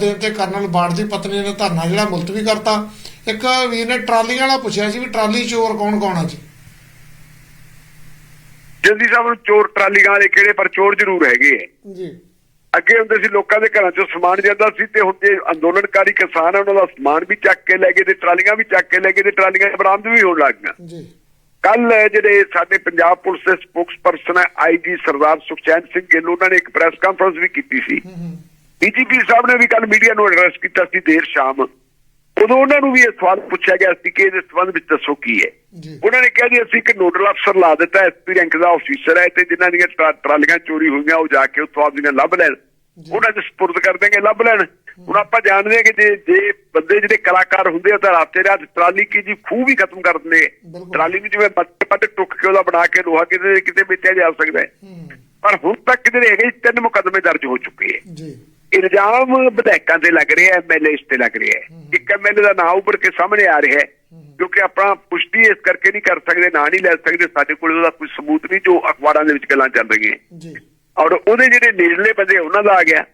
ਦੇਣ ਤੇ ਕਰਨਲ ਬਾੜ ਦੀ ਪਤਨੀ ਨੇ ਧਰਨਾ ਜਿਹੜਾ ਮੁਲਤਵੀ ਕਰਤਾ। ਇੱਕ ਵੀਰ ਨੇ ਟਰਾਲੀਆਂ ਵਾਲਾ ਪੁੱਛਿਆ ਸੀ ਵੀ ਟਰਾਲੀ ਚੋਰ ਕੌਣ ਕੌਣ ਆ ਜੀ? ਜਲਦੀ ਸਾਹਿਬ ਨੂੰ ਚੋਰ ਟਰਾਲੀਆਂ ਵਾਲੇ ਕਿਹੜੇ ਪਰ ਚੋਰ ਜ਼ਰੂਰ ਹੈਗੇ ਜੀ। ਅੱਗੇ ਹੁੰਦੇ ਸੀ ਲੋਕਾਂ ਦੇ ਘਰਾਂ ਚੋਂ ਸਮਾਨ ਜਾਂਦਾ ਸੀ ਤੇ ਹੁਣ ਜੇ ਅੰਦੋਲਨਕਾਰੀ ਕਿਸਾਨ ਉਹਨਾਂ ਦਾ ਸਮਾਨ ਵੀ ਚੱਕ ਕੇ ਲੈ ਗਏ ਤੇ ਟਰਾਲੀਆਂ ਵੀ ਚੱਕ ਕੇ ਲੈ ਗਏ ਤੇ ਟਰਾਲੀਆਂ ਬਰਾਮਦ ਵੀ ਹੋਣ ਲੱਗ ਗਈਆਂ। ਜੀ। ਕੱਲ ਜਿਹੜੇ ਸਾਡੇ ਪੰਜਾਬ ਪੁਲਿਸ ਦੇ ਸਪੋਕਸਪਰਸਨ ਹੈ ਆਈਜੀ ਸਰਦਾਰ ਸੁਖਚੈਨ ਸਿੰਘ ਗਿੱਲ ਉਹਨਾਂ ਨੇ ਇੱਕ ਪ੍ਰੈਸ ਕਾਨਫਰੰਸ ਵੀ ਕੀਤੀ ਸੀ। ਹੂੰ ਹੂੰ। ਡੀਜੀਪੀ ਸਾਹਿਬ ਨੇ ਵੀ ਕੱਲ ਮੀਡੀਆ ਨੂੰ ਐਡਰੈਸ ਕੀਤਾ ਸੀ ਦੇਰ ਸ਼ਾਮ। ਉਦੋਂ ਉਹਨਾਂ ਨੂੰ ਵੀ ਇਹ ਸਵਾਲ ਪੁੱਛਿਆ ਗਿਆ ਸੀ ਕਿ ਇਹਦੇ ਸੰਬੰਧ ਵਿੱਚ ਦੱਸੋ ਕੀ ਹੈ। ਉਹਨਾਂ ਨੇ ਕਿਹਾ ਜੀ ਅਸੀਂ ਇੱਕ ਨੋਡਲ ਅਫਸਰ ਲਾ ਦਿੱਤਾ ਐਸਪੀ ਰੈਂਕ ਦਾ ਅਫੀਸਰ ਹੈ ਤੇ ਜਿਨ੍ਹਾਂ ਦੀਆਂ ਟਰਾ- ਟਰਾਲੀਆਂ ਚੋਰੀ ਹੋਈਆਂ ਉਹ ਜਾ ਕੇ ਉੱਥੋਂ ਆਪਦੀਆਂ ਲੱਭ ਲੈਣ। ਉਹਨਾਂ ਦੇ ਸਪੁਰਦ ਕਰ ਦੇਣਗੇ ਲੱਭ ਲੈਣ। ਹੁਣ ਆਪਾਂ ਜਾਣਦੇ ਹਾਂ ਕਿ ਜੇ ਜੇ ਬੰਦੇ ਜਿਹੜੇ ਕਲਾਕਾਰ ਹੁੰਦੇ ਆ ਤਾਂ ਰਾਤੇ ਰਾਤ ਟਰਾਲੀ ਕੀ ਜੀ ਖੂਹ ਵੀ ਖਤਮ ਕਰ ਦਿੰਦੇ। ਟਰਾਲੀ ਨੂੰ ਜਿਵੇਂ ਪੱਟ ਪੱਟ ਟੁੱਕ ਕੇ ਉਹਦਾ ਬਣਾ ਕੇ ਲੋਹਾ ਕਿਤੇ ਕਿਤੇ ਵੇਚਿਆ ਜਾ ਸਕਦਾ ਹੈ। ਪਰ ਹੁਣ ਤੱਕ ਜਿਹੜੇ ਹੈਗੇ ਤਿੰਨ ਮੁਕੱਦਮੇ ਦਰਜ ਹੋ ਚੁੱਕੇ ਹੈ। ਜੀ। ਇਲਜ਼ਾਮ ਵਿਧਾਇਕਾਂ ਤੇ ਲੱਗ ਰਿਹਾ ਐਮਐਲਏ ਤੇ ਲੱਗ ਰਿਹਾ ਹੈ। ਇੱਕ ਐਮਐਲਏ ਦਾ ਨਾਮ ਉੱਪਰ ਕੇ ਸਾਹਮਣੇ ਆ ਰਿਹਾ ਹੈ ਕਿਉਂਕਿ ਆਪਾਂ ਪੁਸ਼ਟੀ ਇਸ ਕਰਕੇ ਨਹੀਂ ਕਰ ਸਕਦੇ ਨਾਂ ਨਹੀਂ ਲੈ ਸਕਦੇ ਸਾਡੇ ਕੋਲ ਉਹਦਾ ਕੋਈ ਸਬੂਤ ਨਹੀਂ ਜੋ ਅਖਬਾਰਾਂ ਦੇ ਵਿੱਚ ਗੱਲਾਂ ਚੱਲ ਰਹੀਆਂ ਜੀ। ਔਰ ਉਹਦੇ ਜਿਹੜੇ ਨੇੜਲੇ ਬੰਦੇ ਉਹਨਾਂ ਦਾ ਆ ਗਿਆ।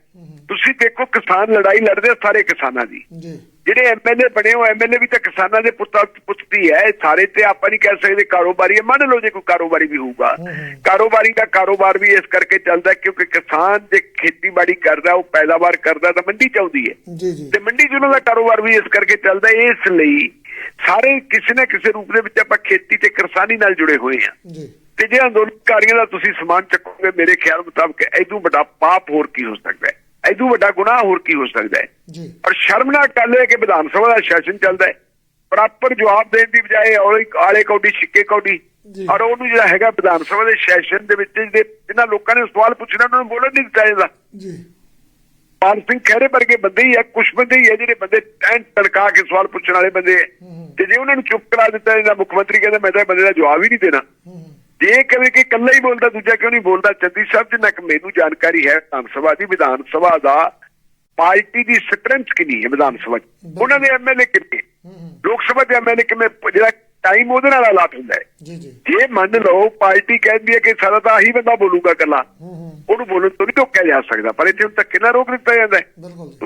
ਤੁਸੀਂ ਦੇਖੋ ਕਿਸਾਨ ਲੜਾਈ ਲੜਦੇ ਸਾਰੇ ਕਿਸਾਨਾਂ ਦੀ। ਜੀ। ਜਿਹੜੇ ਐਮਐਲਏ ਬਣੇ ਹੋ ਐਮਐਲਏ ਵੀ ਤਾਂ ਕਿਸਾਨਾਂ ਦੇ ਪੁੱਤਾਂ ਪੁੱਛਦੀ ਹੈ। ਸਾਰੇ ਤੇ ਆਪਾਂ ਨਹੀਂ ਕਹਿ ਸਕਦੇ ਕਾਰੋਬਾਰੀ ਹੈ। ਮੰਨ ਲਓ ਜੇ ਕੋਈ ਕਾਰੋਬਾਰੀ ਵੀ ਹੋਊਗਾ। ਕਾਰੋਬਾਰੀ ਦਾ ਕਾਰੋਬਾਰ ਵੀ ਇਸ ਕਰਕੇ ਚੱਲਦਾ ਕਿਉਂਕਿ ਕਿਸਾਨ ਜੇ ਖੇਤੀਬਾੜੀ ਕਰਦਾ ਉਹ ਪੈਦਾਵਾਰ ਕਰਦਾ ਤਾਂ ਮੰਡੀ ਚ ਆਉਂਦੀ ਹੈ। ਤੇ ਮੰਡੀ 'ਚ ਉਹਨਾਂ ਦਾ ਕਾਰੋਬਾਰ ਵੀ ਇਸ ਕਰਕੇ ਚੱਲਦਾ। ਇਸ ਲਈ ਸਾਰੇ ਕਿਸੇ ਨਾ ਕਿਸੇ ਰੂਪ ਦੇ ਵਿੱਚ ਆਪਾਂ ਖੇਤੀ ਤੇ ਕਿਸਾਨੀ ਨਾਲ ਜੁੜੇ ਹੋਏ ਆ ਤੇ ਜੇ ਅੰਦੋਲਨਕਾਰੀਆਂ ਦਾ ਤੁਸੀਂ ਸਮਾਨ ਚੱਕੋਗੇ ਮੇਰੇ ਖਿਆਲ ਮੁਤਾਬਕ ਐਦੋਂ ਵੱਡਾ ਪਾਪ ਹੋਰ ਕੀ ਹੋ ਸਕਦਾ ਹੈ। ਐਦੋਂ ਵੱਡਾ ਗੁਨਾਹ ਹੋਰ ਕੀ ਹੋ ਸਕਦਾ ਹੈ? ਜੀ। ਔਰ ਸ਼ਰਮਨਾਕ ਗੱਲ ਹੈ ਕਿ ਵਿਧਾਨ ਸਭਾ ਦਾ ਸੈਸ਼ਨ ਚੱਲਦਾ ਹੈ। ਪ੍ਰਾਪਰ ਜਵਾਬ ਦੇਣ ਦੀ ਬਜਾਏ ਔਲੇ ਆਲੇ ਕੌਡੀ ਛਿੱਕੇ ਕੌਡੀ। ਔਰ ਉਹਨੂੰ ਜਿਹੜਾ ਹੈਗਾ ਵਿਧਾਨ ਸਭਾ ਦੇ ਸੈਸ਼ਨ ਦੇ ਵਿੱਚ ਜਿਹੜੇ ਜਿਨ੍ਹਾਂ ਲੋਕਾਂ ਨੇ ਸਵਾਲ ਪੁੱਛਣਾ ਉਹਨਾਂ ਨੂੰ ਬੋਲਣ ਨਹੀਂ ਦਿੱਤਾ ਜਾਂਦਾ। ਜੀ। ਪਾਲ ਸਿੰਘ ਖਹਿਰੇ ਵਰਗੇ ਬੰਦੇ ਹੀ ਆ ਕੁਝ ਬੰਦੇ ਹੀ ਆ ਜਿਹੜੇ ਬੰਦੇ ਟੈਂਟ ਤੜਕਾ ਕੇ ਸਵਾਲ ਪੁੱਛਣ ਵਾਲੇ ਬੰਦੇ ਤੇ ਜੇ ਉਹਨਾਂ ਨੂੰ ਚੁੱਪ ਕਰਾ ਦਿੱਤਾ ਜਾਂਦਾ ਮੁੱਖ ਮੰਤਰੀ ਕਹਿੰਦਾ ਮੈਂ ਤਾਂ ਬੰਦੇ ਦਾ ਜਵਾਬ ਹੀ ਨਹੀਂ ਦੇਣਾ। ਜੇ ਕਦੇ ਕਿ ਇਕੱਲਾ ਹੀ ਬੋਲਦਾ ਦੂਜਾ ਕਿਉਂ ਨਹੀਂ ਬੋਲਦਾ? ਚੰਦੀ ਸਾਹਿਬ ਜਿੰਨਾ ਕਿ ਮੈਨੂੰ ਜਾਣਕਾਰੀ ਹੈ ਵਿਧਾਨ ਸਭਾ ਦੀ ਵਿਧਾਨ ਸਭਾ ਦਾ ਪਾਰਟੀ ਦੀ ਸਟਰੈਂਥ ਕਿੰਨੀ ਹੈ ਵਿਧਾਨ ਸਭਾ ਉਹਨਾਂ ਦੇ ਐਮਐਲਏ ਕਿੰਨੇ? ਲੋਕ ਸਭਾ ਦੇ ਐਮਐਲਏ ਕਿਵੇਂ ਜਿਹੜਾ ਟਾਈਮ ਉਹਦੇ ਨਾਲ ਅਲਾਟ ਹੁੰਦਾ ਹੈ। ਜੀ ਜੀ। ਜੇ ਮੰਨ ਲਓ ਪਾਰਟੀ ਕਹਿੰਦੀ ਹੈ ਕਿ ਸਾਡਾ ਤਾਂ ਆਹੀ ਬੰਦਾ ਬੋਲੂਗਾ ਹੂੰ ਉਹਨੂੰ ਬੋਲਣ ਤੋਂ ਨਹੀਂ ਰੋਕਿਆ ਜਾ ਸਕਦਾ ਪਰ ਇੱਥੇ ਹੁਣ ਤੱਕ ਕਿੰਨਾ ਰੋਕ ਦਿੱਤਾ ਜਾਂਦਾ ਹੈ?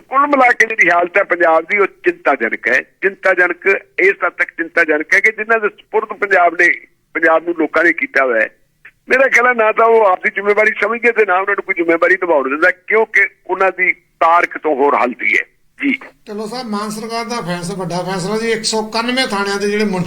ਕੁੱਲ ਮਿਲਾ ਕੇ ਜਿਹੜੀ ਹਾਲਤ ਹੈ ਪੰਜਾਬ ਦੀ ਉਹ ਚਿੰਤਾਜਨਕ ਹੈ। ਚਿੰਤਾਜਨਕ ਇਸ ਹੱਦ ਤੱਕ ਚਿੰਤਾਜਨਕ ਹੈ ਕਿ ਜਿਨ੍ਹਾਂ ਦੇ ਸਪੁਰਦ ਪੰਜਾਬ ਨੇ ਪੰਜਾਬ ਨੂੰ ਲੋਕਾਂ ਨੇ ਕੀਤਾ ਹੋਇਆ ਹੈ। ਮੇਰਾ ਖਿਆਲ ਨਾ ਤਾਂ ਉਹ ਆਪਦੀ ਜ਼ਿੰਮੇਵਾਰੀ ਸਮਝਦੇ ਤੇ ਨਾ ਉਹਨਾਂ ਨੂੰ ਕੋਈ ਜ਼ਿੰਮੇਵਾਰੀ ਨਿਭਾਉਣ ਦਿੰਦਾ, ਕਿਉਂਕਿ ਉਹਨਾਂ ਦੀ ਤਾਰਕ ਤੋਂ ਹੋਰ ਹਲਦੀ ਹੈ। ਜੀ। ਚਲੋ ਸਾਹਿਬ ਮਾਨ ਸਰਕਾਰ ਦਾ ਫੈਸਲਾ, ਵੱਡਾ ਫੈਸਲਾ ਜੀ 191 ਥਾਣਿਆਂ ਦੇ ਜਿਹੜੇ